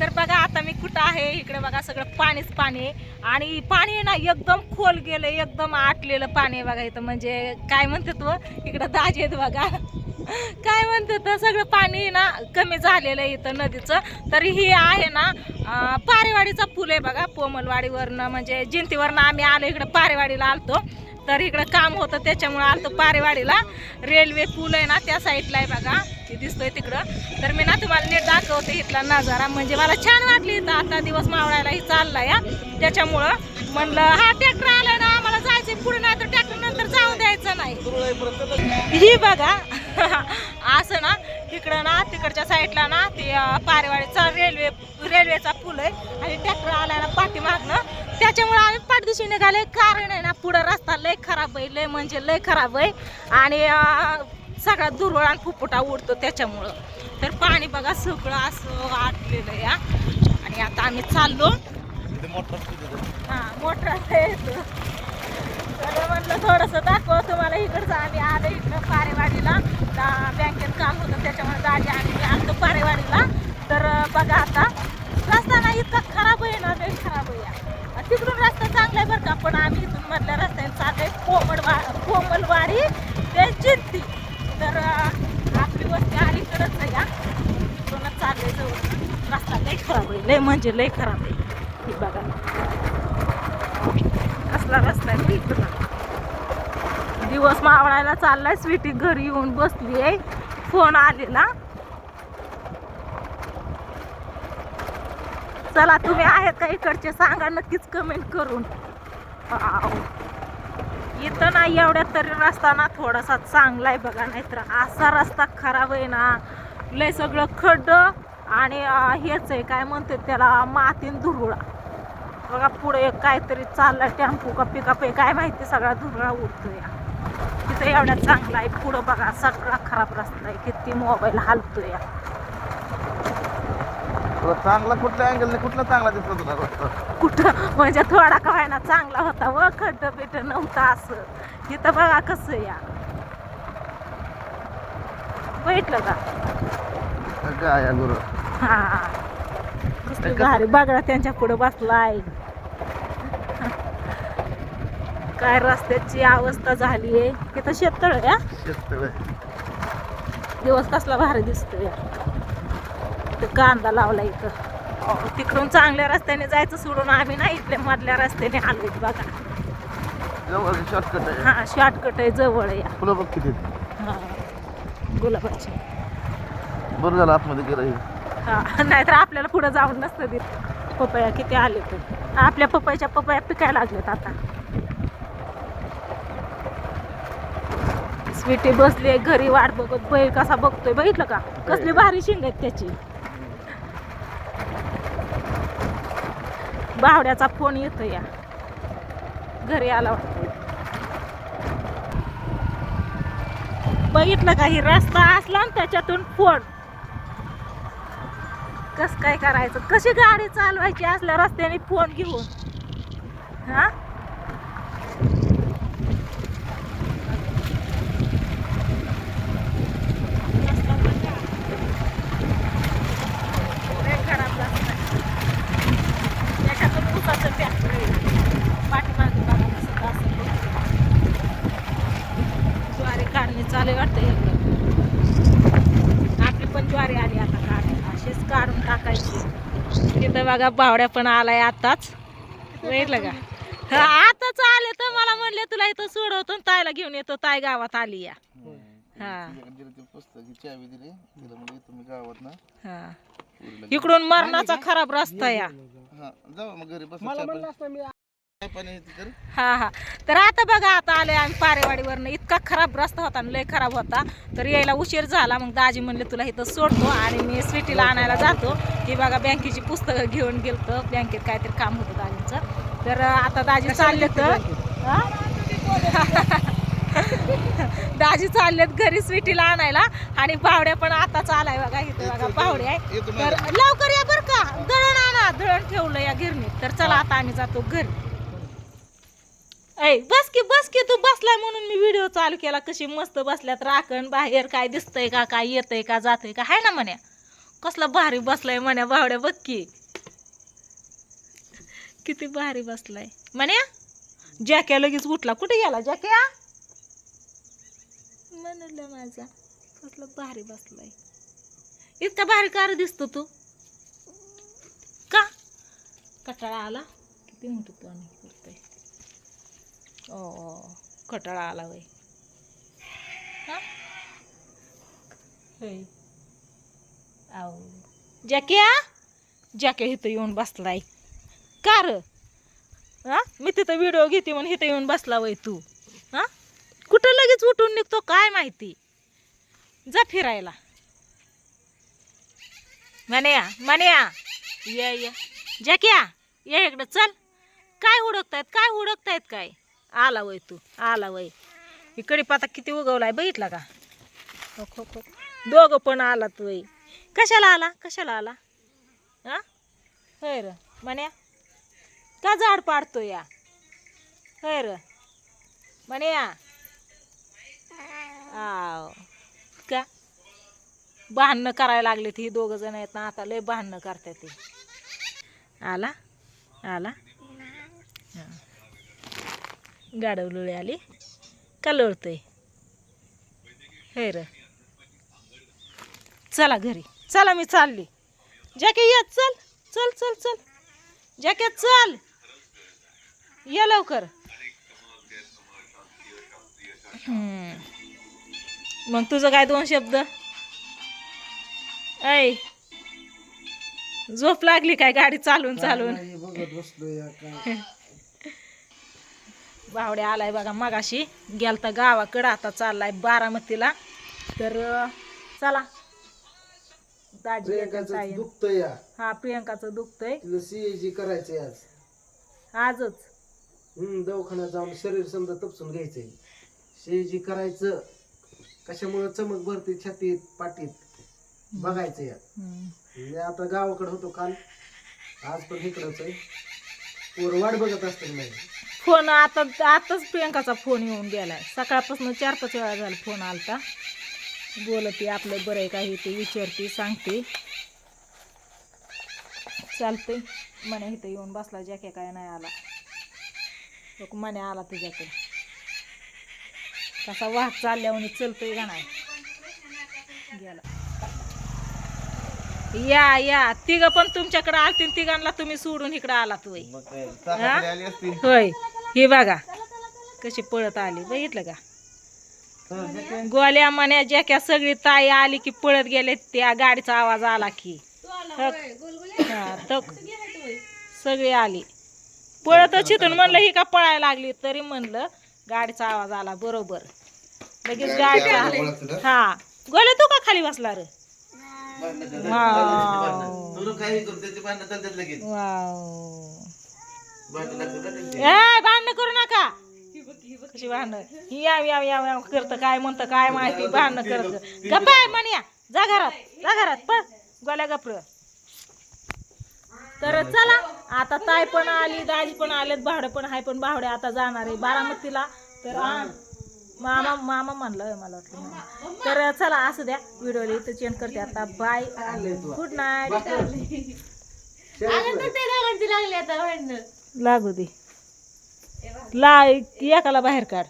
तर बघा आता मी कुठं आहे? इकडे बघा सगळं पाणीच पाणी आहे. आणि पाणी आहे ना एकदम खोल गेलं एकदम आटलेलं पाणी आहे बघा इथं. म्हणजे काय म्हणतात व? इकडं दाजी आहेत बघा. काय म्हणतात तर सगळं पाणी ना कमी झालेलं आहे इथं नदीचं. तर ही आहे ना पारेवाडीचा पूल आहे बघा पोमलवाडीवरनं. म्हणजे जिंतीवरनं आम्ही आलो इकडं पारेवाडीला आलतो. तर इकडं काम होतं त्याच्यामुळं आलतो पारेवाडीला. रेल्वे पूल आहे ना त्या साईडला आहे बघा. ते दिसतोय तिकडं. तर मी ना तुम्हाला नीट दाखवते इथला नजारा. म्हणजे मला छान वाटली इथं. आता दिवस मावळायला ही चाललाय या त्याच्यामुळं म्हणलं हा ट्रॅक्टर आलाय ना आम्हाला जायचं पुढे नाही तर ट्रॅक्टर नंतर जाऊ द्यायचं नाही. ही बघा. असं ना इकडं ना तिकडच्या साईडला ना ते पारेवाडीचा रेल्वे रेल्वेचा पूल आहे. आणि ट्रॅक्टर आलाय ना पाठीमागनं. त्याच्यामुळे आम्ही पाठदिशी निघाले कारण आहे ना पुढं रस्ता लय खराब आहे लय म्हणजे लय खराब आहे. आणि सगळा दुर्वळ आणि फुफुटा उडतो त्याच्यामुळं. तर पाणी बघा सगळं असं आटलेलं आहे हा. आणि आता आम्ही चाललो. हा तर म्हटलं थोडंसं दाखव तुम्हाला इकडचं. आम्ही आलो इकडं पारेवाडीला. बँकेत काम होतं त्याच्यामुळे दाजी आम्ही आलतो पारेवाडीला. तर बघा आता. रस्ता ना इतका खराब आहे ना लय खराब आहे. या. तिकडून रस्ता चांगला बरं का पण आम्ही इथून मधल्या रस्त्याने चाललोय. कोमलवा कोमलवाडी ते चिंती तर आपली वस्ती अलीकडंच आहे या इथूनच चालले जवळ. रस्ता लय खराब आहे लय म्हणजे लय खराब आहे. ही बघा. असला रस्ता आहे इकडं दिवस मावळायला चाललाय स्वीटी घरी येऊन बसली आहे फोन आलेला. चला तुम्ही आहेत का इकडचे? सांगा नक्कीच कमेंट करून. इथं ना एवढ्या तरी रस्ता ना थोडासा चांगला आहे बघा नाहीतर असा रस्ता खराब आहे ना. लय सगळं खड्ड आणि हेच आहे काय म्हणते त्याला मातीन धुरुळा बघा पुढे काहीतरी चाललं टेम्पू का पिकअप आहे काय माहिती सगळा धुरळा उडतोय. तिथं एवढ्या चांगला आहे पुढं बघा सगळा खराब रस्ता आहे किती मोबाईल हालतोय. तुला चांगला कुठल्या अँगलने कुठला चांगला दिसला तुला रस्ता कुठं? म्हणजे थोडा का व्हायना चांगला होता व? खड्ड बिड्ड नव्हता असं. इथं बघा कसं या. बैठलं का? काय या गुरु? हा. कसली भारी बघा त्यांच्या पुढे बसलाय काय रस्त्याची अवस्था झाली आहे. तिथं शेततळ आहे हा? शेततळ. दिवस कसला भारी दिसतोय. ते कांदा लावला इथं. तिकडून चांगल्या रस्त्याने जायचं सोडून आम्ही ना इथल्या मधल्या रस्त्याने आलोय बघा. शॉर्टकट आहे हा शॉर्टकट आहे जवळ आहे. या बघ किती हा गुलाबाची. बरं झालं आतमध्ये गेलं हे. नाहीतर आपल्याला पुढे जाऊन नसतं देत. पपया किती आले ते. आपल्या पपयाच्या पपया पिकायला लागलेत आता. स्वीटी बसली घरी वाट बघत बैल कसा बघतोय बघितलं का? कसली भारी शिंग आहेत त्याची. बावड्याचा फोन येतो या. घरी आला बघितलं का ही रस्ता असला ना त्याच्यातून फोन. कस काय करायचं? कशी गाडी चालवायची असल्या रस्त्याने फोन घेऊन? हा रस्ता बघा. लय खराब रस्ता आहे. त्याच्यातून ऊसाचं ट्रॅक्टर आहे. पाठीमागे बघा कसं असं ज्वारी काढणी चालू वाटतं एकदम आपली पण ज्वारी आली आता काढायला. अशीच काढून टाकायची. तिथं बघा बावड्या पण आलाय आताच. वेगळं का? हा, आताच आले तर मला म्हणले तुला इथं सोडवतो आणि ताईला घेऊन येतो. ताई गावात आली या. हा. म्हणजे हा. इकडून मरणाचा खराब रस्ता या. हा हा. तर आता बघा आता आले आम्ही पारेवाडीवरनं. इतका खराब रस्ता होता लय खराब होता. तर यायला उशीर झाला. मग दाजी म्हणले तुला इथं सोडतो आणि मी स्वीटीला आणायला जातो. की बघा बँकेची पुस्तकं घेऊन गेलतो. बँकेत काहीतरी काम होतं दाजींचं. तर आता दाजी चालले तर? दाजी चाललेत घरी स्वीटीला आणायला आणि बावड्या पण आताच आलाय बघा इथं बघा येतो तर लवकर या बरं का. दळण आणा. दळण ठेवलं या गिरणीत. तर चला आता आम्ही जातो घरी. ऐ बस की बस की तू बसलाय म्हणून मी व्हिडिओ चालू केला. कशी मस्त बसल्यात राखण बाहेर काय दिसतंय का काय येतंय का जातंय का हाय ना म्हण्या. कसला भारी बसलाय म्हण्या बावड्या बघ की. किती भारी बसलाय. म्हण्या जॅक्या लगेच उठला. कुठे गेला जॅक्या? म्हणलं माझा कसला भारी बसलाय. इतका भारी कार दिसतो तू. का? कटाळा आला? किती मोठं तोंड करतोय. ओ कटाळा आला वय. हा? आव जॅक्या जॅक्या इथं येऊन बसलाय. का र? हा? मी तिथं व्हिडिओ घेते म्हणून इथं येऊन बसला वय तू. हा? कुठं लगेच उठून निघतो काय माहिती? जा फिरायला. म्हण्या म्हण्या ये ये. जॅक्या ये इकडं चल. काय हुडकतायत काय हुडकतायत काय? आला वय तू आला वय. इकडे पाता किती उगवलाय बघितला का? हो खो खो दोघं पण आला तू वय. कशाला आला? कशाला आला? हा? होय र म्हण्या. का झाड पाडतो या? होय र म्हण्या. आव का? भांडणं करायला लागले ही दोघं जण आहेत ना आता लय भांडणं करतात ते आला? आला? गाडवलुळी आली. का लोळतोय हे र. चला घरी. चला मी चालली. जॅके ये चल चल चल चल. जॅके चल. ये लवकर. मग तुझं काय दोन शब्द? ऐ. झोप लागली काय गाडी चालून चालून? बघत बसलो या काय बावड्या आलाय बघा मगाशी गेलता गावाकडं आता चाललाय बारामतीला. तर चला. दाजी. दुखतंय हा प्रियंकाचं दुखतंय. सीएजी करायचंय आज. आजच. हम्म दवाखान्यात जाऊन शरीर समजा तपसून घ्यायचंय. सीएजी करायचं. कशामुळे चमक भरते छातीत पाटीत बघायचं या. हम्म. मी आता गावाकडे होतो काल. आज पण इकडंच आहे. पोर वाट बघत असतील नाही फोन आता आताच प्रियंकाचा फोन येऊन गेलाय. सकाळपासून चार पाच वेळा झाला फोन आलता. बोलते आपलं बरं आहे काही ते विचारते सांगते. चालते म्हणे इथं येऊन बसला जॅके काय नाही आला. बघ म्हणे आला तुझ्याकडे. कसा वाहत म्हणून चलतोय का नाही? गेला. या या. तिघ पण तुमच्याकडे आलती तिघांना तुम्ही सोडून इकडे आलात वय मग काय हा? चाकाकडे आली असती. होय. हे बघा कशी पळत आली. बघितलं का? गोल्या मण्या जॅक्या सगळी ताई आली की पळत गेले त्या गाडीचा आवाज आला की. हा. सगळी आली. पळतच इथून म्हणलं ही का पळायला लागली? तरी म्हणलं गाडीचा आवाज आला. बरोबर. लगेच गाडीचा हा. गोल्या तू का खाली बसला रे? वाव काही करू त्याची भांडणं चालतात लगेच लागतात भांडण करू नका कशी भांडण याव याव याव याव करत काय म्हणतं काय माहिती भांडण करत गप्पाय म्हणया जा घरात जा घरात पण गोल्या गप्र तर चला आता ताई पण आली दाजी पण आलेत भावडे पण आहे पण भावडे आता जाणार आहे बारामतीला तर मामा मामा म्हणलं होय मला वाटलं. तर चला असू द्या. व्हिडिओला इथं चेंज करते आता. बाय गुड नाईट लागू दे. ला एकाला बाहेर काढ.